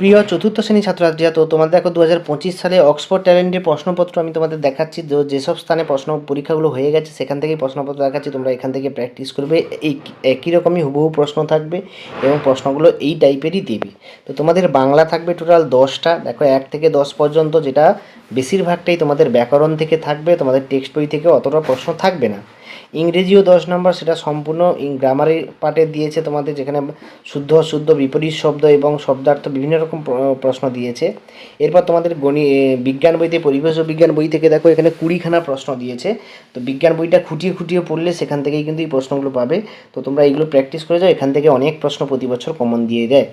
প্রিয় চতুর্থ শ্রেণি ছাত্রছাত্রীরা, তো তোমাদের দেখো দু হাজার পঁচিশ সালে অক্সফোর্ড ট্যালেন্টের প্রশ্নপত্র আমি তোমাদের দেখাচ্ছি। তো যেসব স্থানে প্রশ্ন পরীক্ষাগুলো হয়ে গেছে, সেখান থেকেই প্রশ্নপত্র দেখাচ্ছি। তোমরা এখান থেকে প্র্যাকটিস করবে, এই একই রকমই হুবহু প্রশ্ন থাকবে এবং প্রশ্নগুলো এই টাইপেরই দেবে। তো তোমাদের বাংলা থাকবে টোটাল দশটা। দেখো এক থেকে দশ পর্যন্ত যেটা বেশিরভাগটাই তোমাদের ব্যাকরণ থেকে থাকবে, তোমাদের টেক্সট বই থেকে অতটা প্রশ্ন থাকবে না। ইংরেজিও দশ নম্বর, সেটা সম্পূর্ণ গ্রামারের পার্টে দিয়েছে তোমাদের, যেখানে শুদ্ধ অশুদ্ধ, বিপরীত শব্দ এবং শব্দার্থ বিভিন্ন রকম প্র- প্রশ্ন দিয়েছে। এরপর তোমাদের গণি বিজ্ঞান বইতে, পরিবেশ ও বিজ্ঞান বই থেকে দেখো, এখানে কুড়িখানা প্রশ্ন দিয়েছে। তো বিজ্ঞান বইটা খুঁটিয়ে খুঁটিয়ে পড়লে সেখান থেকেই কিন্তু এই প্রশ্নগুলো পাবে। তো তোমরা এইগুলো প্র্যাকটিস করে যাও, এখান থেকে অনেক প্রশ্ন প্রতি বছর কমন দিয়ে দেয়।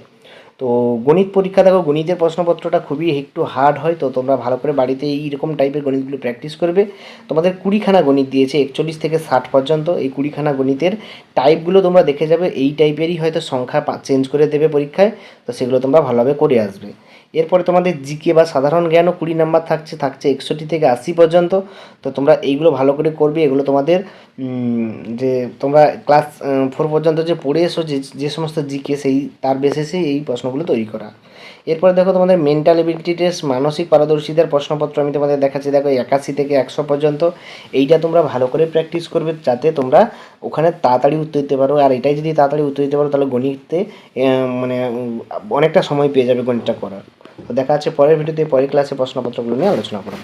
তো গণিত পরীক্ষা দেখো, গণিতের প্রশ্নপত্রটা খুবই একটু হার্ড হয়, তো তোমরা ভালো করে বাড়িতে এইরকম টাইপের গণিতগুলো প্র্যাকটিস করবে। তোমাদের কুড়িখানা গণিত দিয়েছে, একচল্লিশ থেকে ষাট পর্যন্ত। এই কুড়িখানা গণিতের টাইপগুলো তোমরা দেখে যাবে, এই টাইপেরই হয়তো সংখ্যা চেঞ্জ করে দেবে পরীক্ষায়, তো সেগুলো তোমরা ভালোভাবে করে আসবে। এরপরে তোমাদের জিকে বা সাধারণ জ্ঞানও কুড়ি নাম্বার থাকছে থাকছে একষট্টি থেকে আশি পর্যন্ত। তো তোমরা এইগুলো ভালো করে করবে, এগুলো তোমাদের যে তোমরা ক্লাস ফোর পর্যন্ত যে পড়ে এসো, যে যে সমস্ত জিকে সেই, তার বেসিসে এই প্রশ্নগুলো তৈরি করা। এরপরে দেখো তোমাদের মেন্টাল এবিলিটি টেস্ট মানসিক পারদর্শিতার প্রশ্নপত্র আমি তোমাদের দেখাচ্ছি। দেখো একাশি থেকে একশো পর্যন্ত, এইটা তোমরা ভালো করে প্র্যাকটিস করবে যাতে তোমরা ওখানে তাড়াতাড়ি উত্তর দিতে পারো। আর এটাই যদি তাড়াতাড়ি উত্তর দিতে পারো, তাহলে গণিতে মানে অনেকটা সময় পেয়ে যাবে গণিতটা করার। তো দেখা আছে পরের ভিডিওতে পরের ক্লাসে প্রশ্নপত্রগুলো নিয়ে আলোচনা করব।